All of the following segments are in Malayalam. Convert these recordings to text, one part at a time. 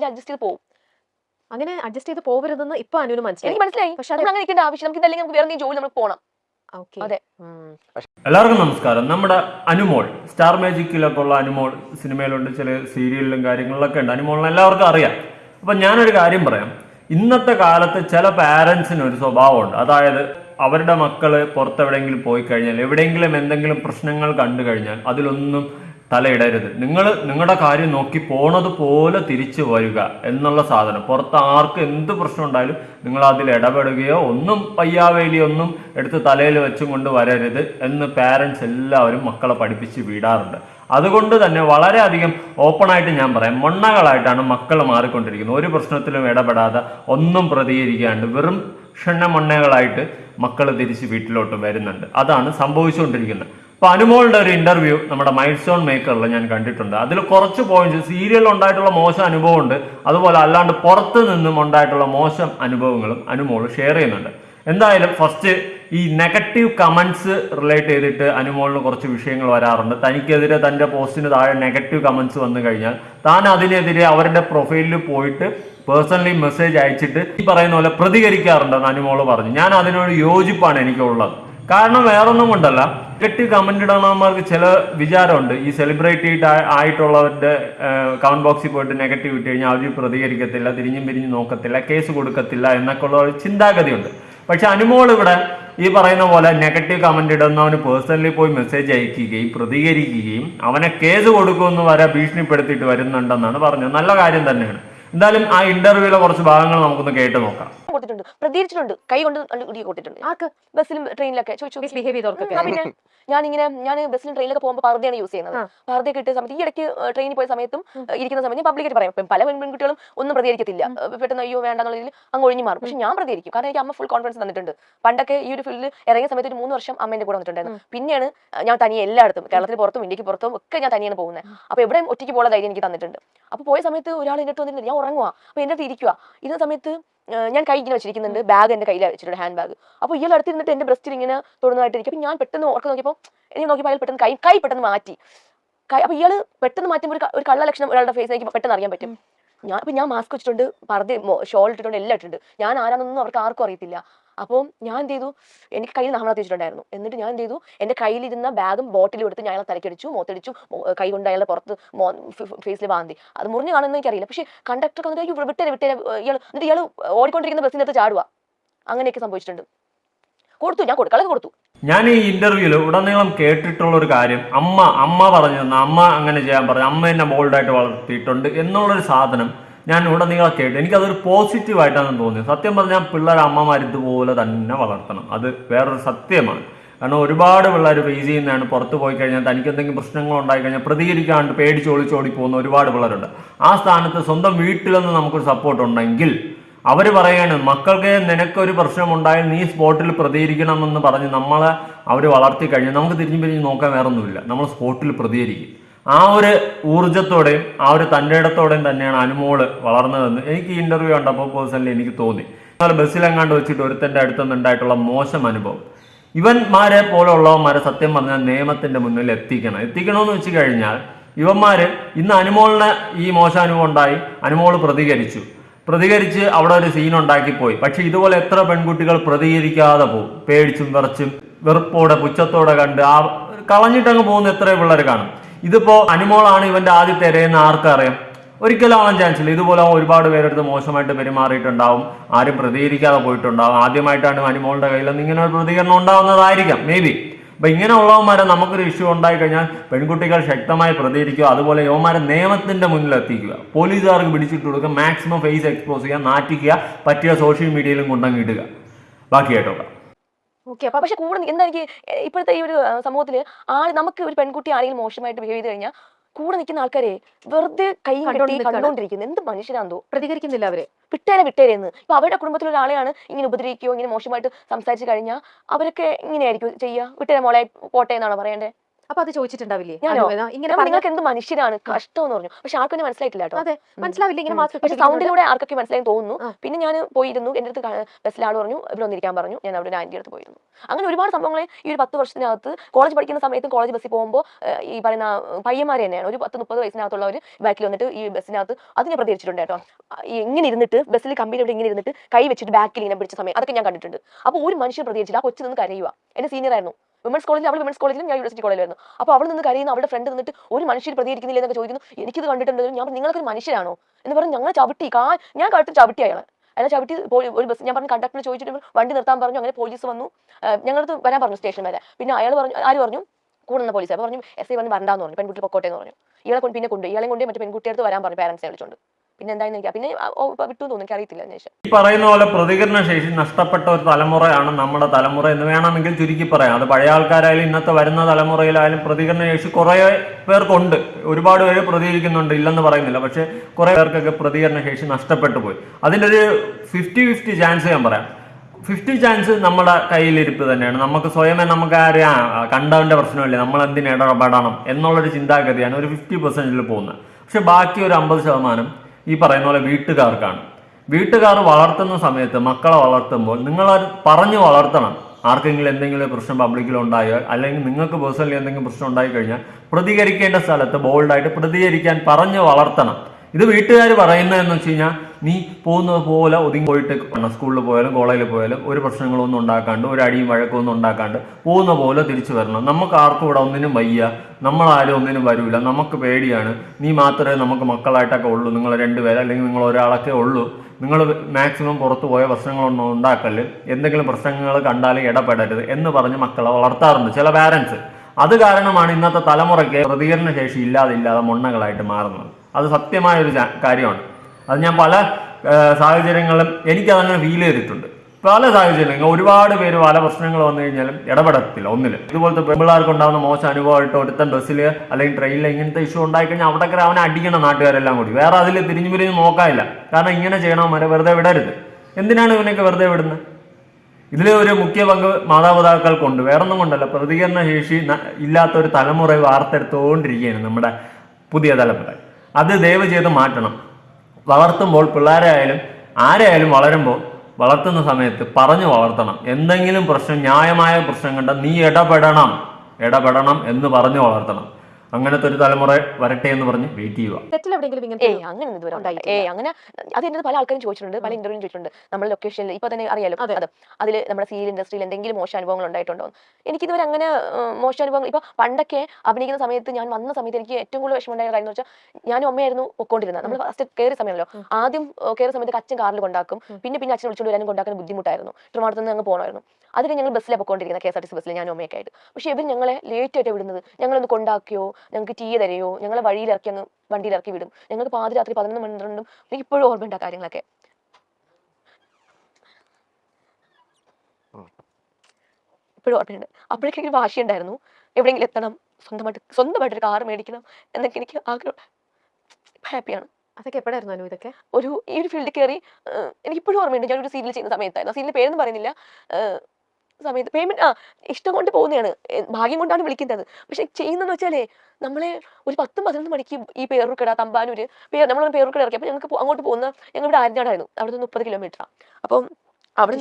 എല്ലാം അഡ്ജസ്റ്റ് ചെയ്ത് പോകും അങ്ങനെ അഡ്ജസ്റ്റ് ചെയ്ത് പോകരുതെന്ന് ഇപ്പൊ അനുവിന് മനസ്സിലായി. എനിക്ക് മനസ്സിലായി. പക്ഷെ അത് അങ്ങനെ നിൽക്കേണ്ട ആവശ്യം നമുക്ക് ഇതല്ലെങ്കിൽ നമുക്ക് വേറെ ജോലി നമ്മൾ പോകണം ഓക്കെ അതെ. എല്ലാവർക്കും നമസ്കാരം. നമ്മുടെ അനുമോൾ സ്റ്റാർ മാജിക്കിലൊക്കെ ഉള്ള അനുമോൾ സിനിമയിലുണ്ട്. ചില സീരിയലിലും കാര്യങ്ങളിലൊക്കെ ഉണ്ട്. അനുമോളിനെ എല്ലാവർക്കും അറിയാം. അപ്പൊ ഞാനൊരു കാര്യം പറയാം. ഇന്നത്തെ കാലത്ത് ചില പാരന്റ്സിന് ഒരു സ്വഭാവമുണ്ട്. അതായത് അവരുടെ മക്കൾ പുറത്തെവിടെയെങ്കിലും പോയി കഴിഞ്ഞാൽ എവിടെയെങ്കിലും എന്തെങ്കിലും പ്രശ്നങ്ങൾ കണ്ടു കഴിഞ്ഞാൽ അതിലൊന്നും തലയിടരുത്. നിങ്ങൾ നിങ്ങളുടെ കാര്യം നോക്കി പോണത് പോലെ തിരിച്ചു വരിക എന്നുള്ള സാധനം. പുറത്ത് ആർക്ക് എന്ത് പ്രശ്നം ഉണ്ടായാലും നിങ്ങൾ അതിൽ ഇടപെടുകയോ ഒന്നും പയ്യാവേലി ഒന്നും എടുത്ത് തലയിൽ വെച്ചും കൊണ്ട് വരരുത് എന്ന് പാരൻസ് എല്ലാവരും മക്കളെ പഠിപ്പിച്ച് വിടാറുണ്ട്. അതുകൊണ്ട് തന്നെ വളരെയധികം ഓപ്പണായിട്ട് ഞാൻ പറയാം. മണ്ണകളായിട്ടാണ് മക്കൾ മാറിക്കൊണ്ടിരിക്കുന്നത്. ഒരു പ്രശ്നത്തിലും ഇടപെടാതെ ഒന്നും പ്രതികരിക്കാണ്ട് വെറും ക്ഷണമണ്ണകളായിട്ട് മക്കൾ തിരിച്ച് വീട്ടിലോട്ട് വരുന്നുണ്ട്. അതാണ് സംഭവിച്ചുകൊണ്ടിരിക്കുന്നത്. അപ്പൊ അനുമോളുടെ ഒരു ഇന്റർവ്യൂ നമ്മുടെ മൈൽ സ്റ്റോൺ മേക്കറിൽ ഞാൻ കണ്ടിട്ടുണ്ട്. അതിൽ കുറച്ച് പോയിന്റ്സ് സീരിയലിൽ ഉണ്ടായിട്ടുള്ള മോശം അനുഭവമുണ്ട്. അതുപോലെ അല്ലാണ്ട് പുറത്ത് നിന്നും ഉണ്ടായിട്ടുള്ള മോശം അനുഭവങ്ങളും അനുമോൾ ഷെയർ ചെയ്യുന്നുണ്ട്. എന്തായാലും ഫസ്റ്റ് ഈ നെഗറ്റീവ് കമന്റ്സ് റിലേറ്റ് ചെയ്തിട്ട് അനുമോളിന് കുറച്ച് വിഷയങ്ങൾ വരാറുണ്ട്. തനിക്കെതിരെ തന്റെ പോസ്റ്റിന് താഴെ നെഗറ്റീവ് കമന്റ്സ് വന്നു കഴിഞ്ഞാൽ താൻ അതിനെതിരെ അവരുടെ പ്രൊഫൈലിൽ പോയിട്ട് പേഴ്സണലി മെസ്സേജ് അയച്ചിട്ട് ഈ പറയുന്ന പോലെ പ്രതികരിക്കാറുണ്ടെന്ന് അനുമോൾ പറഞ്ഞു. ഞാൻ അതിനോട് യോജിപ്പാണ് എനിക്കുള്ളത്. കാരണം വേറൊന്നും കൊണ്ടല്ല നെഗറ്റീവ് കമന്റ് ഇടണമാർക്ക് ചില വിചാരമുണ്ട്. ഈ സെലിബ്രിറ്റി ആയിട്ടുള്ളവരുടെ കമന്റ് ബോക്സിൽ പോയിട്ട് നെഗറ്റീവ് ഇട്ട് കഴിഞ്ഞാൽ അവർ പ്രതികരിക്കത്തില്ല തിരിഞ്ഞും പിരിഞ്ഞും നോക്കത്തില്ല കേസ് കൊടുക്കത്തില്ല എന്നൊക്കെ ഉള്ള ഒരു ചിന്താഗതിയുണ്ട്. പക്ഷെ അനുമോൾ ഇവിടെ ഈ പറയുന്ന പോലെ നെഗറ്റീവ് കമന്റ് ഇടുന്നവന് പേഴ്സണലി പോയി മെസ്സേജ് അയക്കുകയും പ്രതികരിക്കുകയും അവനെ കേസ് കൊടുക്കുമെന്ന് വരെ ഭീഷണിപ്പെടുത്തിയിട്ട് വരുന്നുണ്ടെന്നാണ് പറഞ്ഞത്. നല്ല കാര്യം തന്നെയാണ്. എന്തായാലും ആ ഇന്റർവ്യൂവിലെ കുറച്ച് ഭാഗങ്ങൾ നമുക്കൊന്ന് കേട്ട് നോക്കാം. കൊടുത്തിട്ടുണ്ട്. പ്രതികരിച്ചിട്ടുണ്ട് കൈ കൊണ്ട് ഇടി കൊടുത്തിട്ടുണ്ട്. ആർക്ക്? ബസ്സിലും ട്രെയിനിലൊക്കെ. ചോദിച്ചു ബിഹേവ് ചെയ്തവർക്കൊക്കെ പിന്നെ ഞാൻ ഇങ്ങനെ ഞാൻ ബസ്സിലും ട്രെയിനിലൊക്കെ പോകുമ്പോൾ പർദ്ദയാണ് യൂസ് ചെയ്യുന്നത്. ആ. കിട്ടിയ സമയത്ത് ഈ ഇടയ്ക്ക് ട്രെയിനിൽ പോയ സമയത്തും ഇരിക്കുന്ന സമയത്ത് പബ്ലിക്കായിട്ട് പറയും. പല പെൺ- പെൺകുട്ടികളും ഒന്നും പ്രതികരിക്കത്തില്ല. പെട്ടെന്ന് അയ്യോ വേണ്ടെന്നുള്ള രീതിയിൽ അങ്ങ് ഒഴിഞ്ഞു മാറും. പക്ഷെ ഞാൻ പ്രതികരിക്കും. കാരണം എനിക്ക് അമ്മ ഫുൾ കോൺഫിഡൻസ് തന്നിട്ടുണ്ട്. പണ്ടൊക്കെ ഈ ഒരു ഫീൽഡിൽ ഇറങ്ങിയ സമയത്ത് ഒരു മൂന്ന് വർഷം അമ്മേന്റെ കൂടെ വന്നിട്ടുണ്ടായിരുന്നു. പിന്നെയാണ് ഞാൻ തനിയെ എല്ലായിടത്തും കേരളത്തിൽ പുറത്തും ഇന്ത്യയ്ക്ക് പുറത്തും ഒക്കെ ഞാൻ തനിയാണ് പോകുന്നത്. അപ്പൊ എവിടെയും ഒറ്റയ്ക്ക് പോകാൻ ധൈര്യം എനിക്ക് തന്നിട്ടുണ്ട്. അപ്പൊ പോയ സമയത്ത് ഒരാൾ എന്റെ അടുത്ത് വന്നിട്ടുണ്ട് ഞാൻ ഉറങ്ങുക അപ്പൊ എന്റെ അടുത്ത് ഇരിക്കുക ഇരുന്ന സമയത്ത് ഞാൻ കൈ ഇങ്ങനെ വെച്ചിരിക്കുന്നുണ്ട്. ബാഗ് എന്റെ കയ്യിൽ വെച്ചിട്ടുണ്ട് ഹാൻഡ് ബാഗ് അപ്പോൾ ഇയാൾ അടുത്തിരുന്നിട്ട് എന്റെ ബ്രസ്റ്റിൽ ഇങ്ങനെ തൊടുന്നതായിട്ട് അപ്പോൾ ഞാൻ പെട്ടെന്ന് ഓർക്ക് നോക്കിയപ്പോൾ എനിക്ക് നോക്കിയപ്പോൾ അയാൾ പെട്ടെന്ന് കൈ കൈ പെട്ടെന്ന് മാറ്റി. കൈ അപ്പൊ ഇയാൾ പെട്ടെന്ന് മാറ്റുമ്പോൾ ഒരു ഒരു കള്ള ലക്ഷണം ഒരാളുടെ ഫേസ് എനിക്ക് പെട്ടെന്ന് അറിയാൻ പറ്റും. ഞാൻ ഇപ്പൊ ഞാൻ മാസ്ക് വെച്ചിട്ടുണ്ട് പറഞ്ഞ് ഷോൾ ഇട്ടിട്ടുണ്ട് എല്ലാം ഇട്ടിട്ടുണ്ട്. ഞാൻ ആരാന്നൊന്നും അവർക്ക് ആർക്കും അറിയത്തില്ല. അപ്പോൾ ഞാൻ എന്ത് ചെയ്തു എനിക്ക് കയ്യിൽ നാമണത്തി വെച്ചിട്ടുണ്ടായിരുന്നു എന്നിട്ട് ഞാൻ എന്ത് ചെയ്തു എന്റെ കയ്യിലിരുന്ന ബാഗും ബോട്ടിലും എടുത്ത് ഞാൻ അയാളെ തലക്കടിച്ചു മോത്തടിച്ചു കൈ കൊണ്ട് അയാളെ പുറത്ത് ഫേസിൽ വാന്തി. അത് മുറിഞ്ഞു കാണുന്ന എനിക്കറിയില്ല. പക്ഷേ കണ്ടക്ടർ വന്നിട്ട് വിട്ടേ വിട്ടേരെ ഇയാൾ എന്നിട്ട് ഇയാൾ ഓടിക്കൊണ്ടിരിക്കുന്ന ബസ്സിനകത്ത് ചാടുക അങ്ങനെയൊക്കെ സംഭവിച്ചിട്ടുണ്ട്. കൊടുത്തു ഞാൻ കൊടുക്കളൊക്കെ കൊടുത്തു. ഞാൻ ഈ ഇന്റർവ്യൂവിൽ ഉടനീളം കേട്ടിട്ടുള്ള ഒരു കാര്യം അമ്മ അമ്മ പറഞ്ഞു അമ്മ അങ്ങനെ ചെയ്യാൻ പറഞ്ഞു അമ്മ എന്നെ ബോൾഡായിട്ട് വളർത്തിയിട്ടുണ്ട് എന്നുള്ളൊരു സാധനം ഞാൻ ഉടനീളം കേട്ടു. എനിക്കതൊരു പോസിറ്റീവായിട്ടാണ് തോന്നിയത്. സത്യം പറഞ്ഞാൽ പിള്ളേർ അമ്മമാർ ഇതുപോലെ തന്നെ വളർത്തണം. അത് വേറൊരു സത്യമാണ്. കാരണം ഒരുപാട് പിള്ളേർ ഫേസ് ചെയ്യുന്നതാണ്. പുറത്ത് പോയി കഴിഞ്ഞാൽ തനിക്ക് എന്തെങ്കിലും പ്രശ്നങ്ങൾ ഉണ്ടായി കഴിഞ്ഞാൽ പ്രതികരിക്കാണ്ട് പേടിച്ച് ഒളിച്ചോടി പോകുന്ന ഒരുപാട് പിള്ളേരുണ്ട്. ആ സ്ഥാനത്ത് സ്വന്തം വീട്ടിൽ നിന്ന് നമുക്കൊരു സപ്പോർട്ട് ഉണ്ടെങ്കിൽ അവർ പറയാണ് മക്കൾക്ക് നിനക്കൊരു പ്രശ്നമുണ്ടായാൽ നീ സ്പോട്ടിൽ പ്രതികരിക്കണമെന്ന് പറഞ്ഞ് നമ്മളെ അവർ വളർത്തി കഴിഞ്ഞാൽ നമുക്ക് തിരിഞ്ഞു പിരിഞ്ഞ് നോക്കാൻ വേറൊന്നുമില്ല. നമ്മൾ സ്പോട്ടിൽ പ്രതികരിക്കും. ആ ഒരു ഊർജത്തോടെയും ആ ഒരു തന്റെ ഇടത്തോടെയും തന്നെയാണ് അനുമോൾ വളർന്നതെന്ന് എനിക്ക് ഇന്റർവ്യൂ കണ്ടപ്പോൾ പേഴ്സണലി എനിക്ക് തോന്നി. എന്നാൽ ബസ്സിലെങ്ങാണ്ട് വെച്ചിട്ട് ഒരുത്തന്റെ അടുത്തൊന്നും ഉണ്ടായിട്ടുള്ള മോശം അനുഭവം. ഇവന്മാരെ പോലെയുള്ളവന്മാരെ സത്യം പറഞ്ഞാൽ നിയമത്തിന്റെ മുന്നിൽ എത്തിക്കണം. എത്തിക്കണമെന്ന് വെച്ച് കഴിഞ്ഞാൽ ഇവന്മാർ ഇന്ന് അനുമോളിന് ഈ മോശം അനുഭവം ഉണ്ടായി. അനുമോൾ പ്രതികരിച്ചു. പ്രതികരിച്ച് അവിടെ ഒരു സീൻ ഉണ്ടാക്കി പോയി പക്ഷെ ഇതുപോലെ എത്ര പെൺകുട്ടികൾ പ്രതികരിക്കാതെ പോകും. പേടിച്ചും വിറച്ചും വെറുപ്പോടെ പുച്ഛത്തോടെ കണ്ട് ആ കളഞ്ഞിട്ടങ്ങ് പോകുന്ന എത്ര പിള്ളേർ കാണും. ഇതിപ്പോ അനുമോളാണ് ഇവന്റെ ആദ്യത്തെ ഇരയെന്ന് ആർക്കറിയാം ഒരിക്കലും ആവാൻ ചാൻസ് ഇല്ല ഇതുപോലെ ഒരുപാട് പേരെടുത്ത് മോശമായിട്ട് പെരുമാറിയിട്ടുണ്ടാവും. ആരും പ്രതികരിക്കാതെ പോയിട്ടുണ്ടാവും. ആദ്യമായിട്ടാണ് അനുമോളുടെ കയ്യിൽ നിന്ന് ഇങ്ങനെ ഒരു പ്രതികരണം ഉണ്ടാവുന്നതായിരിക്കാം. മേ ബി അപ്പൊ ഇങ്ങനെ ഉള്ളവന്മാരെ നമുക്കൊരു ഇഷ്യൂ ഉണ്ടായി കഴിഞ്ഞാൽ പെൺകുട്ടികൾ ശക്തമായി പ്രതികരിക്കുക അതുപോലെ യുവമാരെ നിയമത്തിന്റെ മുന്നിൽ എത്തിക്കുക. പോലീസുകാർക്ക് പിടിച്ചിട്ട് കൊടുക്കുക മാക്സിമം ഫേസ് എക്സ്പോസ് ചെയ്യുക നാറ്റിക്കുക പറ്റിയ സോഷ്യൽ മീഡിയയിലും കൊണ്ടങ്ങിടുക ബാക്കിയായിട്ടുള്ള ഓക്കെ അപ്പൊ പക്ഷെ കൂടുതൽ എന്താ എനിക്ക് ഇപ്പോഴത്തെ ഈ ഒരു സമൂഹത്തിൽ ആ നമുക്ക് ഒരു പെൺകുട്ടി ആരെങ്കിലും മോശമായിട്ട് ബിഹേവ് ചെയ്ത് കഴിഞ്ഞാൽ കൂടെ നിൽക്കുന്ന ആൾക്കാരെ വെറുതെ കൈ കെട്ടി നിൽക്കാണ്. എന്ത് മനുഷ്യരാന്തോ? പ്രതികരിക്കുന്നില്ല അവരെ. വിട്ടേരെ വിട്ടേരെ എന്ന്. ഇപ്പൊ അവരുടെ കുടുംബത്തിലുള്ള ആളെയാണ് ഇങ്ങനെ ഉപദ്രവിക്കുകയോ ഇങ്ങനെ മോശമായിട്ട് സംസാരിച്ചു കഴിഞ്ഞാൽ അവരൊക്കെ ഇങ്ങനെയായിരിക്കും ചെയ്യുക. വിട്ടേരെ മോളെ പോട്ടെ എന്നാണ് പറയണ്ടേ? അപ്പൊ അത് ചോദിച്ചിട്ടുണ്ടാവില്ലേ? ഇങ്ങനെ നിങ്ങൾക്ക് എന്ത് മനുഷ്യരാണ് കഷ്ടം എന്ന് പറഞ്ഞു. പക്ഷെ ആർക്കും മനസ്സിലായിട്ടില്ല കേട്ടോ. അതെ മനസ്സിലാവില്ല ഇങ്ങനെ പക്ഷെ സൗണ്ടിലൂടെ ആർക്കൊക്കെ മനസ്സിലായി തോന്നുന്നു. പിന്നെ ഞാൻ പോയിരുന്നു. എന്റെ അടുത്ത് ബസ്സിൽ ആൾ പറഞ്ഞു ഇവിടെ വന്നിരിക്കാൻ പറഞ്ഞു. ഞാൻ അവിടെ ഒരു ആന്റി അടുത്ത് പോയിരുന്നു. അങ്ങനെ ഒരുപാട് സംഭവങ്ങൾ ഈ ഒരു പത്ത് വർഷത്തിനകത്ത് കോളേജ് പഠിക്കുന്ന സമയത്ത് കോളേജ് ബസ്സിൽ പോകുമ്പോൾ ഈ പറയുന്ന പയ്യന്മാർ തന്നെയാണ്. ഒരു പത്ത് മുപ്പത് വയസ്സിനകത്തുള്ളവർ ബാക്കിൽ വന്നിട്ട് ഈ ബസ്സിനകത്ത് അത് ഞാൻ പ്രതികരിച്ചിട്ടുണ്ട് കേട്ടോ. ഇങ്ങനെ ഇരുന്നിട്ട് ബസ്സിൽ കമ്പിയിൽ ഇവിടെ ഇങ്ങനെ ഇരുന്നിട്ട് കൈ വെച്ചിട്ട് ബാക്കിൽ ഇങ്ങനെ പിടിച്ച സമയം അതൊക്കെ ഞാൻ കണ്ടിട്ടുണ്ട്. അപ്പോൾ ഒരു മനുഷ്യൻ പ്രതികരിച്ചില്ല. ആ കൊച്ചു നിന്ന് കരയുക എന്റെ സീനിയർ ആയിരുന്നു. വിമൻസ് കോളേജിൽ അവൾ വിമൻസ് കോളേജിലും ഞാൻ യൂണിവേഴ്സിറ്റി കോളേജിലായിരുന്നു അപ്പോൾ അവൾ നിന്ന് കരയുന്ന അവളുടെ ഫ്രണ്ട് നിന്നിട്ട് ഒരു മനുഷ്യർ പ്രതികരിക്കുന്നില്ല എന്നൊക്കെ ചോദിക്കുന്നു. എനിക്കിത് കണ്ടിട്ടുണ്ടെങ്കിലും ഞാൻ നിങ്ങളൊക്കെ മനുഷ്യരാണോ? എന്ന് പറഞ്ഞ് ഞങ്ങൾ ചവിട്ടി കാ ഞാൻ കാട്ടും ചവിട്ടി അയാളെ. അയാളെ ചവിട്ടി ഒരു ബസ് ഞാൻ പറഞ്ഞു കണ്ടക്ടറിനെ ചോദിച്ചിട്ട് വണ്ടി നിർത്താൻ പറഞ്ഞു. അങ്ങനെ പോലീസ് വന്നു. ഞങ്ങളടുത്ത് വരാൻ പറഞ്ഞു സ്റ്റേഷൻ വരെ. പിന്നെ അയാൾ പറഞ്ഞു ആര് പറഞ്ഞു? കൂടെ നിന്ന പോലീസ് അപ്പോൾ പറഞ്ഞു എസ് ഐ പറഞ്ഞു വരണ്ടാന്ന് പറഞ്ഞു പെൺകുട്ടി പൊക്കോട്ടെ എന്ന് പറഞ്ഞു. ഇയാളെ കൊണ്ട് പിന്നെ കൊണ്ട് ഇയാളെ കൊണ്ട് മറ്റേ പെൺകുട്ടിയെടുത്ത് വരാൻ പറഞ്ഞു പാരൻസിനെ വിളിച്ചോണ്ട്. പിന്നെ എന്തായെന്ന് എനിക്ക് പിന്നെ വിട്ടു തോന്നുന്നു. എനിക്ക് അറിയത്തില്ല ഈ പറയുന്ന പോലെ പ്രതികരണ ശേഷി നഷ്ടപ്പെട്ട ഒരു തലമുറയാണ് നമ്മുടെ തലമുറ എന്ന് വേണമെങ്കിൽ ചുരുക്കി പറയാം. അത് പഴയ ആൾക്കാരായാലും ഇന്നത്തെ വരുന്ന തലമുറയിലായാലും പ്രതികരണ ശേഷി കുറേ പേർക്കുണ്ട്. ഒരുപാട് പേര് പ്രതികരിക്കുന്നുണ്ട്. ഇല്ലെന്ന് പറയുന്നില്ല. പക്ഷെ കുറേ പേർക്കൊക്കെ പ്രതികരണ ശേഷി നഷ്ടപ്പെട്ടു പോയി. അതിന്റെ ഒരു ഫിഫ്റ്റി ഫിഫ്റ്റി ചാൻസ് ഞാൻ പറയാം. ഫിഫ്റ്റി ചാൻസ് നമ്മുടെ കയ്യിലിരിപ്പ് തന്നെയാണ്. നമുക്ക് സ്വയമേ നമുക്ക് ആരെയാ കണ്ടവന്റെ പ്രശ്നമില്ല? നമ്മൾ എന്തിന് ഇടപെടണം? എന്നുള്ളൊരു ചിന്താഗതിയാണ് ഒരു ഫിഫ്റ്റി പെർസെന്റിൽ പോകുന്നത്. പക്ഷെ ബാക്കി ഒരു അമ്പത് ശതമാനം ഈ പറയുന്ന പോലെ വീട്ടുകാർക്കാണ്. വീട്ടുകാർ വളർത്തുന്ന സമയത്ത് മക്കളെ വളർത്തുമ്പോൾ നിങ്ങൾ പറഞ്ഞു വളർത്തണം. ആർക്കെങ്കിലും എന്തെങ്കിലും പ്രശ്നം പബ്ലിക്കിൽ ഉണ്ടായോ അല്ലെങ്കിൽ നിങ്ങൾക്ക് പേഴ്സണലി എന്തെങ്കിലും പ്രശ്നം ഉണ്ടായി കഴിഞ്ഞാൽ പ്രതികരിക്കേണ്ട സ്ഥലത്ത് ബോൾഡായിട്ട് പ്രതികരിക്കാൻ പറഞ്ഞു വളർത്തണം. ഇത് വീട്ടുകാർ പറയുന്നതെന്ന് വെച്ച് കഴിഞ്ഞാൽ നീ പോകുന്നത് പോലെ ഒതുങ്ങി പോയിട്ട് സ്കൂളിൽ പോയാലും കോളേജിൽ പോയാലും ഒരു പ്രശ്നങ്ങളൊന്നും ഉണ്ടാക്കാണ്ട് ഒരു അടിയും വഴക്കൊന്നും ഉണ്ടാക്കാണ്ട് പോകുന്ന പോലെ തിരിച്ചു വരണം. നമുക്ക് ആർക്കും ഇവിടെ ഒന്നിനും വയ്യ. നമ്മളാരും ഒന്നിനും വരൂല. നമുക്ക് പേടിയാണ്. നീ മാത്രമേ നമുക്ക് മക്കളായിട്ടൊക്കെ ഉള്ളൂ. നിങ്ങൾ രണ്ടുപേരെ അല്ലെങ്കിൽ നിങ്ങൾ ഒരാളൊക്കെ ഉള്ളൂ. നിങ്ങൾ മാക്സിമം പുറത്തു പോയ പ്രശ്നങ്ങളൊന്നും ഉണ്ടാക്കൽ എന്തെങ്കിലും പ്രശ്നങ്ങൾ കണ്ടാലും ഇടപെടരുത് എന്ന് പറഞ്ഞ് മക്കളെ വളർത്താറുണ്ട് ചില പാരൻസ് അത് കാരണമാണ് ഇന്നത്തെ തലമുറയ്ക്ക് പ്രതികരണ ശേഷി ഇല്ലാതെ ഇല്ലാതെ മൊണ്ണകളായിട്ട് മാറുന്നത്. അത് സത്യമായൊരു കാര്യമാണ്. അത് ഞാൻ പല സാഹചര്യങ്ങളും എനിക്കതങ്ങനെ ഫീൽ ചെയ്തിട്ടുണ്ട്. പല സാഹചര്യങ്ങളും ഒരുപാട് പേര് പല പ്രശ്നങ്ങൾ വന്നു കഴിഞ്ഞാലും ഇടപെടത്തില്ല ഒന്നിൽ. ഇതുപോലത്തെ പെമ്പിള്ളാർക്ക് ഉണ്ടാകുന്ന മോശം അനുഭവമായിട്ട് ഒരുത്തൻ ബസ്സിൽ അല്ലെങ്കിൽ ട്രെയിനിൽ ഇങ്ങനത്തെ ഇഷ്യൂ ഉണ്ടായി കഴിഞ്ഞാൽ കയറി അവനെ അടിക്കണം നാട്ടുകാരെല്ലാം കൂടി. വേറെ അതിൽ തിരിഞ്ഞു പിരിഞ്ഞ് നോക്കാനില്ല. കാരണം ഇങ്ങനെ ചെയ്യണവന്മാരെ വെറുതെ വിടരുത്. എന്തിനാണ് ഇവനൊക്കെ വെറുതെ വിടുന്നത് ഇതിൽ ഒരു മുഖ്യ പങ്ക് മാതാപിതാക്കൾക്കുണ്ട്. വേറൊന്നും കൊണ്ടല്ല. പ്രതികരണ ശേഷി ഇല്ലാത്ത ഒരു തലമുറ വാർത്തെടുത്തുകൊണ്ടിരിക്കുകയാണ് നമ്മുടെ പുതിയ തലമുറ. അത് ദയവ് ചെയ്ത് മാറ്റണം. വളർത്തുമ്പോൾ പിള്ളേരെ ആയാലും ആരെയായാലും വളരുമ്പോൾ വളർത്തുന്ന സമയത്ത് പറഞ്ഞു വളർത്തണം. എന്തെങ്കിലും പ്രശ്നം ന്യായമായ പ്രശ്നം കണ്ട നീ ഇടപെടണം. ഇടപെടണം എന്ന് പറഞ്ഞു വളർത്തണം. അങ്ങനത്തെ ഒരു തലമുറ വരട്ടെ എന്ന് പറഞ്ഞ് വെയിറ്റ് ചെയ്യുക. സെറ്റിൽ എവിടെയെങ്കിലും ഇങ്ങനെ ഏ അങ്ങനെ ഒന്നും ഇതുവരെ ഉണ്ടായിട്ടില്ല. ഏ അങ്ങനെ അത് എന്റെ പല ആൾക്കാരും ചോദിച്ചിട്ടുണ്ട് പല ഇന്റർവ്യൂ ചോദിച്ചിട്ടുണ്ട്. നമ്മുടെ ലൊക്കേഷനിൽ ഇപ്പൊ തന്നെ അറിയാലോ അതെ. അത് അതിൽ നമ്മുടെ സീരിയൽ ഇൻഡസ്ട്രിയിൽ എന്തെങ്കിലും മോശം അനുഭവങ്ങൾ ഉണ്ടായിട്ടുണ്ടോ? എനിക്ക് ഇതുവരെ അങ്ങനെ മോശ അനുഭവങ്ങൾ ഇപ്പൊ പണ്ടൊക്കെ അഭിനയിക്കുന്ന സമയത്ത് ഞാൻ വന്ന സമയത്ത് എനിക്ക് ഏറ്റവും കൂടുതൽ വിഷമം ഉണ്ടായ കാര്യം എന്ന് വെച്ചാൽ ഞാനും അമ്മയായിരുന്നു പൊക്കോണ്ടിരുന്നത്. നമ്മൾ ഫസ്റ്റ് കയറിയ സമയമല്ലോ. ആദ്യം കയറിയ സമയത്ത് അച്ഛൻ കാറിൽ കൊണ്ടാക്കും. പിന്നെ പിന്നെ അച്ഛൻ വിളിച്ചുകൊണ്ട് വരാനും കൊണ്ടാക്കാൻ ബുദ്ധിമുട്ടായിരുന്നു. ട്രിവാണ്ടത്ത് നിന്ന് അങ്ങ് പോകണമായിരുന്നു അതിന് ഞങ്ങൾ ബസ്സിലെ പൊക്കോണ്ടിരിക്കുന്നത് K S R T C ബസ്സിൽ ഞാനും അമ്മയൊക്കെ ആയിട്ട്. പക്ഷേ ഇവർ ഞങ്ങളെ ലേറ്റ് ആയിട്ട് വിടുന്നത്. ഞങ്ങളൊന്ന് കൊണ്ടാക്കിയോ ഞങ്ങൾക്ക് ടീ തരുമോ ഞങ്ങളെ വഴിയിൽ ഇറക്കി അങ്ങ് വണ്ടിയിൽ ഇറക്കി വിടും. ഞങ്ങൾക്ക് പാതിരാത്രി പതിനൊന്ന് പന്ത്രണ്ടും എനിക്ക് ഇപ്പോഴും ഓർമ്മയുണ്ട് ആ കാര്യങ്ങളൊക്കെ. ഇപ്പോഴും ഓർമ്മയുണ്ട്. അപ്പോഴേക്കും എനിക്ക് വാശിയുണ്ടായിരുന്നു എവിടെയെങ്കിലും എത്തണം. സ്വന്തമായിട്ട് സ്വന്തമായിട്ടൊരു കാർ മേടിക്കണം എന്നൊക്കെ എനിക്ക് ആഗ്രഹം. ഹാപ്പിയാണ്. അതൊക്കെ എപ്പോഴായിരുന്നു ഇതൊക്കെ? ഒരു ഈ ഒരു ഫീൽഡിൽ കയറി എനിക്ക് ഇപ്പോഴും ഓർമ്മയുണ്ട്. ഞാനൊരു സീരിയൽ ചെയ്യുന്ന സമയത്തായിരുന്നു. സീരിയൽ പേരൊന്നും പറയുന്നില്ല. സമയത്ത് പേയ്മെന്റ് ആ ഇഷ്ടം കൊണ്ട് പോകുന്നതാണ്. ഭാഗ്യം കൊണ്ടാണ് വിളിക്കുന്നത്. പക്ഷെ ചെയ്യുന്നതെന്ന് വെച്ചാലേ നമ്മളെ ഒരു പത്തും പതിനൊന്ന് മണിക്ക് ഈ പേരൂർക്കട തമ്പാനൂര് പേര് നമ്മൾ പേരൂർക്കട ഇറക്കി. അപ്പോൾ ഞങ്ങൾക്ക് അങ്ങോട്ട് പോകുന്ന ഞങ്ങൾ ഇവിടെ ആര്യനാടായിരുന്നു. അവിടെ നിന്ന് മുപ്പത് കിലോമീറ്ററാണ് അപ്പം അവിടെ.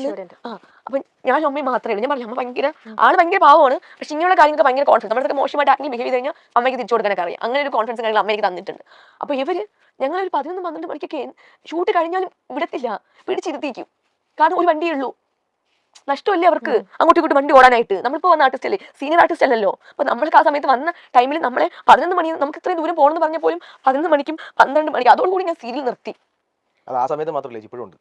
ആ അപ്പൊ ഞാൻ അമ്മയും മാത്രമേ ഉള്ളൂ. ഞാൻ പറഞ്ഞു അമ്മ ഭയങ്കര ആൾ ഭയങ്കര പാവമാണ്. പക്ഷെ ഇങ്ങനെയുള്ള കാര്യങ്ങൾക്ക് ഭയങ്കര കോൺഫിഡൻസ് നമ്മളൊക്കെ മോശമായിട്ട് ആരെങ്കിലും ബിഹേവ് ചെയ്ത് കഴിഞ്ഞാൽ അമ്മയ്ക്ക് തിരിച്ചു കൊടുക്കാനൊക്കെ അറിയാം. അങ്ങനെ ഒരു കോൺഫിഡൻസ് കാര്യങ്ങൾ അമ്മയ്ക്ക് തന്നിട്ടുണ്ട്. അപ്പൊ ഇവർ ഞങ്ങൾ ഒരു പതിനൊന്ന് പന്ത്രണ്ട് മണിക്കൊക്കെ ഷൂട്ട് കഴിഞ്ഞാലും വിടത്തില്ല. പിടിച്ചിരുത്തിക്കും കാരണം ഒരു വണ്ടിയേ ഉള്ളൂ. നഷ്ടമല്ലേ അവർക്ക്? അങ്ങോട്ടും ഇങ്ങോട്ടും വണ്ടി ഓടാനായിട്ട്. നമ്മളിപ്പോ വന്ന ആർട്ടിസ്റ്റ് അല്ലേ? സീനിയർ ആർട്ടിസ്റ്റ് അല്ലല്ലോ. അപ്പൊ നമ്മൾക്ക് ആ സമയത്ത് വന്ന ടൈമിൽ നമ്മളെ പതിനൊന്ന് മണി നമുക്ക് ഇത്രയും ദൂരം പോകണമെന്ന് പറഞ്ഞ പോലും പതിനൊന്ന് മണിക്കും പന്ത്രണ്ട് മണിക്കും അതോടുകൂടി ഞാൻ സീരിയൽ നിർത്തി. അത് ആ സമയത്ത് മാത്രമല്ല ഇപ്പോഴും ഉണ്ട്.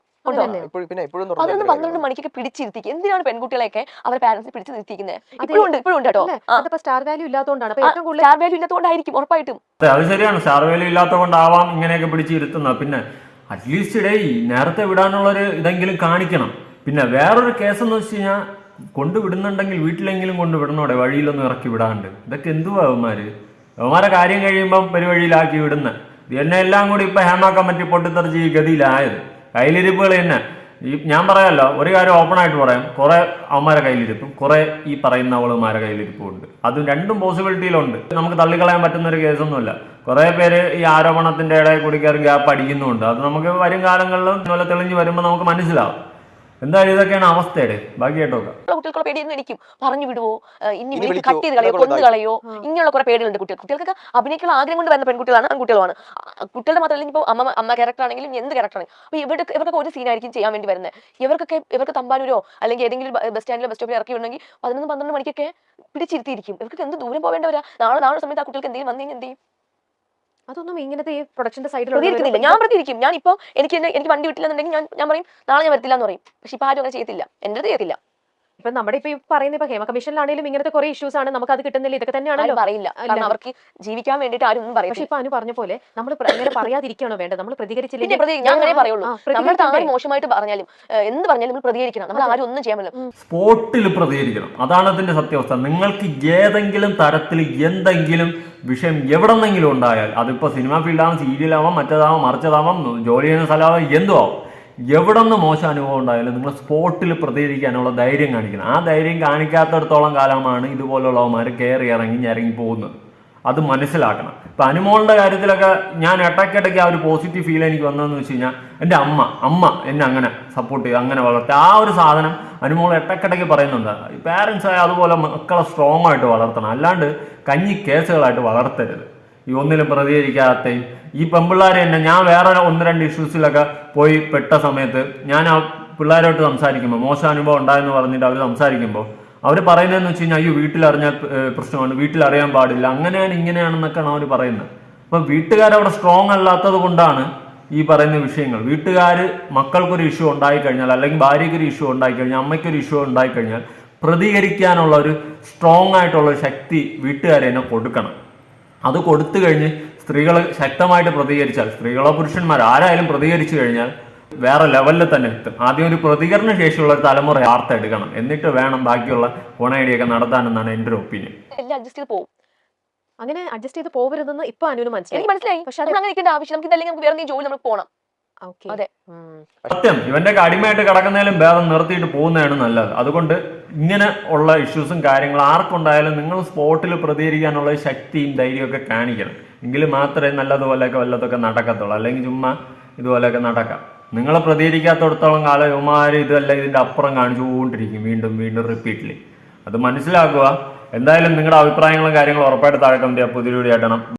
പിന്നെ ഇപ്പോഴും പതിനൊന്ന് പന്ത്രണ്ട് മണിക്കൊക്കെ പിടിച്ചിരുത്തിക്കുക എന്തിനാണ് പെൺകുട്ടികളെയൊക്കെ അവരെ പാരന്റ്സ് പിടിച്ചിരുത്തിക്കുന്നത് ഇപ്പോഴും ഉണ്ട് ഇപ്പോഴും ഉണ്ട് കേട്ടോ. സ്റ്റാർ വാല്യൂ ഇല്ലാത്തതുകൊണ്ടാണ് അപ്പൊ ഏറ്റവും കൂടുതൽ സ്റ്റാർ വാല്യൂ ഇല്ലാത്തതുകൊണ്ടായിരിക്കും ഉറപ്പായിട്ടും. അതെ അത് ശരിയാണ്. സ്റ്റാർ വാല്യൂ ഇല്ലാത്തതുകൊണ്ടാവാം ഇങ്ങനെയൊക്കെ പിടിച്ചിരുത്തുന്ന പിന്നെ അറ്റ്ലീസ്റ്റ് ഇടയിൽ നേരത്തെ വിടാനുള്ള ഒരു ഇതെങ്കിലും കാണിക്കണം. പിന്നെ വേറൊരു കേസ് എന്ന് വെച്ച് കഴിഞ്ഞാൽ കൊണ്ടുവിടുന്നുണ്ടെങ്കിൽ വീട്ടിലെങ്കിലും കൊണ്ടുവിടണോടെ വഴിയിലൊന്നും ഇറക്കി വിടാണ്ട്. ഇതൊക്കെ എന്തുവാ അവന്മാര്? അവന്മാരെ കാര്യം കഴിയുമ്പം പെരുവഴിയിലാക്കി വിടുന്ന. തന്നെ എല്ലാം കൂടി ഇപ്പൊ ഹേമ കമ്മിറ്റി പൊട്ടിത്തെറിച്ച് ഈ ഗതിയിലായത്. കയ്യിലിരിപ്പുകൾ തന്നെ ഈ ഞാൻ പറയാമല്ലോ ഒരു കാര്യം ഓപ്പൺ ആയിട്ട് പറയാം. കുറെ അവന്മാരെ കയ്യിലിരിപ്പും കുറെ ഈ പറയുന്ന അവളുമാരെ കയ്യിലിരിപ്പും ഉണ്ട്. അതും രണ്ടും പോസിബിലിറ്റിയിലുണ്ട്. നമുക്ക് തള്ളിക്കളയാൻ പറ്റുന്ന ഒരു കേസൊന്നുമില്ല. കുറെ പേര് ഈ ആരോപണത്തിന്റെ ഇടയിൽ കൂടി കയറി ഗ്യാപ്പ് അടിക്കുന്നുണ്ട് അത് നമുക്ക് വരും കാലങ്ങളിലും ഇതുപോലെ തെളിഞ്ഞു വരുമ്പോൾ നമുക്ക് മനസ്സിലാവും. എന്തായാലും ഇതൊക്കെയാണ് അവസ്ഥയുടെ ബാക്കി കേട്ടോക്കാം. കുട്ടികൾക്കുള്ള പേടിയൊന്നും എനിക്കും. പറഞ്ഞു വിടുവോ? ഇനി വീട്ടിൽ കട്ട് ചെയ്ത് കളയോ? കൊണ്ട് കൊന്നു കളയോ? ഇങ്ങനെയുള്ള കുറെ പേടികളുണ്ട് കുട്ടികൾ കുട്ടികൾക്കൊക്കെ അഭിനയിക്കുള്ള ആഗ്രഹം കൊണ്ട് വരുന്ന പെൺകുട്ടികളാണ് ആൺകുട്ടികളുമാണ്. ആ, കുട്ടികളുടെ മാത്രമല്ല ഇപ്പോൾ അമ്മ അമ്മ ക്യാരക്ടർ ആണെങ്കിലും എന്ത് ക്യാരക്ടർ ആണെങ്കിലും. അപ്പോൾ ഇവർക്ക് ഇവർക്കൊക്കെ ഒരു സീനായിരിക്കും ചെയ്യാൻ വേണ്ടി വരുന്നത്. ഇവർക്കൊക്കെ ഇവർക്ക് തമ്പാനൂരോ അല്ലെങ്കിൽ ഏതെങ്കിലും ബസ് സ്റ്റാൻഡിലോ ബസ് സ്റ്റോപ്പിൽ ഇറക്കി വിടണമെങ്കിൽ പതിനൊന്ന് പന്ത്രണ്ട് മണിക്കൊക്കെ പിടിച്ചിരുത്തിയിരിക്കും. ഇവർക്ക് എന്ത് ദൂരം പോകേണ്ടവരാ നാളെ നാളെ സമയത്ത് ആ കുട്ടികൾക്ക് എന്തെങ്കിലും വന്നു കഴിഞ്ഞാൽ എന്ത് ചെയ്യും? അതൊന്നും ഇങ്ങനത്തെ ഈ പ്രൊഡക്ഷന്റെ പ്രതികരിക്കുന്നില്ല. ഞാൻ പ്രതികരിക്കും. ഞാൻ ഇപ്പൊ എനിക്ക് എനിക്ക് വണ്ടി വിട്ടില്ലെന്നുണ്ടെങ്കിൽ ഞാൻ ഞാൻ പറയും നാളെ ഞാൻ വരത്തില്ല എന്ന് പറയും. പക്ഷെ ഇപ്പൊ ആരും അങ്ങനെ ചെയ്യത്തില്ല. എന്റെ ചെയ്യത്തില്ല. ഇപ്പൊ നമ്മുടെ ഇപ്പൊ പറയുന്ന ഇപ്പൊ ഹേമ കമ്മീഷനിലാണെങ്കിലും ഇങ്ങനത്തെ കുറെ ഇഷ്യൂസ് ആണ് നമുക്ക് അത് കിട്ടുന്നില്ല. ഇതൊക്കെ തന്നെയാണല്ലോ. പറയില്ല. കാരണം അവർക്ക് ജീവിക്കാൻ വേണ്ടിട്ട് ആരും ഒന്നും പക്ഷെ ഇപ്പൊ അനു പറഞ്ഞ പോലെ നമ്മൾ അങ്ങനെ പറയാതിരിക്കണോ വേണ്ടത്? നമ്മൾ പ്രതികരിച്ചില്ല ഞാൻ അങ്ങനെ പറയുള്ളൂ. നമ്മൾ നമ്മുടെ മോശമായിട്ട് പറഞ്ഞാലും എന്ത് പറഞ്ഞാലും നമ്മൾ പ്രതികരിക്കണം. നമ്മൾ ആരും ഒന്നും ചെയ്യാൻ പറ്റില്ല. സ്പോട്ടിൽ പ്രതികരിക്കണം. അതാണ് അതിന്റെ സത്യാവസ്ഥ. നിങ്ങൾക്ക് ഏതെങ്കിലും തരത്തിൽ എന്തെങ്കിലും വിഷയം എവിടെന്നെങ്കിലും ഉണ്ടായാൽ അതിപ്പോ സിനിമ ഫീൽഡാവാം സീരിയലാവാം മറ്റേതാവാം മറിച്ചതാവാം ജോലി ചെയ്യുന്ന സ്ഥലമാവാം എന്തും ആവും എവിടെ നിന്ന് മോശം അനുഭവം ഉണ്ടായാലും നിങ്ങൾ സ്പോട്ടിൽ പ്രതികരിക്കാനുള്ള ധൈര്യം കാണിക്കണം. ആ ധൈര്യം കാണിക്കാത്തടത്തോളം കാലമാണ് ഇതുപോലുള്ളവന്മാർ കയറി ഇറങ്ങി ഞരങ്ങി പോകുന്നത്. അത് മനസ്സിലാക്കണം. ഇപ്പൊ അനുമോളുടെ കാര്യത്തിലൊക്കെ ഞാൻ ഇടയ്ക്കിടയ്ക്ക് ആ ഒരു പോസിറ്റീവ് ഫീൽ എനിക്ക് വന്നതെന്ന് വെച്ച് കഴിഞ്ഞാൽ എന്റെ അമ്മ അമ്മ എന്നെ അങ്ങനെ സപ്പോർട്ട് ചെയ്ത് അങ്ങനെ വളർത്തി. ആ ഒരു സാധനം അനുമോൾ ഇടയ്ക്കിടയ്ക്ക് പറയുന്നുണ്ട്. പാരൻസ് ആയ അതുപോലെ മക്കളെ സ്ട്രോങ് ആയിട്ട് വളർത്തണം. അല്ലാണ്ട് കഞ്ഞി കേസുകളായിട്ട് വളർത്തരുത്. ഈ ഒന്നിലും പ്രതികരിക്കാത്തയും ഈ പെമ്പിള്ളാരെ തന്നെ ഞാൻ വേറെ ഒന്ന് രണ്ട് ഇഷ്യൂസിലൊക്കെ പോയി പെട്ട സമയത്ത് ഞാൻ ആ പിള്ളേരോട്ട് സംസാരിക്കുമ്പോൾ മോശം അനുഭവം ഉണ്ടായെന്ന് പറഞ്ഞിട്ട് അവർ സംസാരിക്കുമ്പോൾ അവർ പറയുന്നതെന്ന് വെച്ച് കഴിഞ്ഞാൽ അയ്യോ വീട്ടിലറിഞ്ഞാൽ പ്രശ്നമാണ് വീട്ടിലറിയാൻ പാടില്ല അങ്ങനെയാണ് ഇങ്ങനെയാണെന്നൊക്കെയാണ് അവർ പറയുന്നത്. അപ്പം വീട്ടുകാരവിടെ സ്ട്രോങ് അല്ലാത്തത് കൊണ്ടാണ് ഈ പറയുന്ന വിഷയങ്ങൾ. വീട്ടുകാർ മക്കൾക്കൊരു ഇഷ്യൂ ഉണ്ടായിക്കഴിഞ്ഞാൽ അല്ലെങ്കിൽ ഭാര്യയ്ക്കൊരു ഇഷ്യൂ ഉണ്ടായിക്കഴിഞ്ഞാൽ അമ്മയ്ക്കൊരു ഇഷ്യൂ ഉണ്ടായിക്കഴിഞ്ഞാൽ പ്രതികരിക്കാനുള്ള ഒരു സ്ട്രോങ് ആയിട്ടുള്ള ശക്തി വീട്ടുകാരെ തന്നെ കൊടുക്കണം. അത് കൊടുത്തു കഴിഞ്ഞ് സ്ത്രീകൾ ശക്തമായിട്ട് പ്രതികരിച്ചാൽ സ്ത്രീകളോ പുരുഷന്മാരോ ആരായാലും പ്രതികരിച്ചു കഴിഞ്ഞാൽ വേറെ ലെവലിൽ തന്നെ എത്തും. ആദ്യം ഒരു പ്രതികരണ ശേഷിയുള്ള ഒരു തലമുറ വാർത്തെടുക്കണം എന്നിട്ട് വേണം ബാക്കിയുള്ള ഗുണൈഡിയൊക്കെ നടത്താനെന്നാണ് എന്റെ ഒരു ഒപ്പീനിയൻ എല്ലാം അഡ്ജസ്റ്റ് ചെയ്ത് പോകും അങ്ങനെ അഡ്ജസ്റ്റ് ചെയ്ത് പോകരുതെന്ന് ഇപ്പൊ അനുവിന് മനസ്സിലായി. എനിക്ക് മനസ്സിലായി. പക്ഷെ അത് അങ്ങനെ നിൽക്കേണ്ട ആവശ്യം. നമുക്ക് ഇതല്ലെങ്കിൽ നമുക്ക് വേറെ ജോലി നമുക്ക് പോകണം അതെ. സത്യം ഇവന്റെ അടിമയായിട്ട് കിടക്കുന്നതിലും ഭേദം നിർത്തിയിട്ട് പോകുന്നതാണ് നല്ലത്. അതുകൊണ്ട് ഇങ്ങനെ ഉള്ള ഇഷ്യൂസും കാര്യങ്ങളും ആർക്കുണ്ടായാലും നിങ്ങൾ സ്പോട്ടിൽ പ്രതികരിക്കാനുള്ള ശക്തിയും ധൈര്യമൊക്കെ കാണിക്കണം. എങ്കിൽ മാത്രമേ നല്ലതുപോലെയൊക്കെ വല്ലതൊക്കെ നടക്കത്തുള്ളൂ. അല്ലെങ്കിൽ ചുമ്മാ ഇതുപോലെയൊക്കെ നടക്കാം. നിങ്ങൾ പ്രതികരിക്കാത്തടത്തോളം കാലം ഇവന്മാർ ഇതല്ല ഇതിന്റെ അപ്പുറം കാണിച്ചു കാണിച്ചുകൊണ്ടിരിക്കും വീണ്ടും വീണ്ടും റിപ്പീറ്റ്ലി അത് മനസ്സിലാക്കുക. എന്തായാലും നിങ്ങളുടെ അഭിപ്രായങ്ങളും കാര്യങ്ങളും ഉറപ്പായിട്ട് താഴെ കമ്പിയാ പുതിയ വീഡിയോ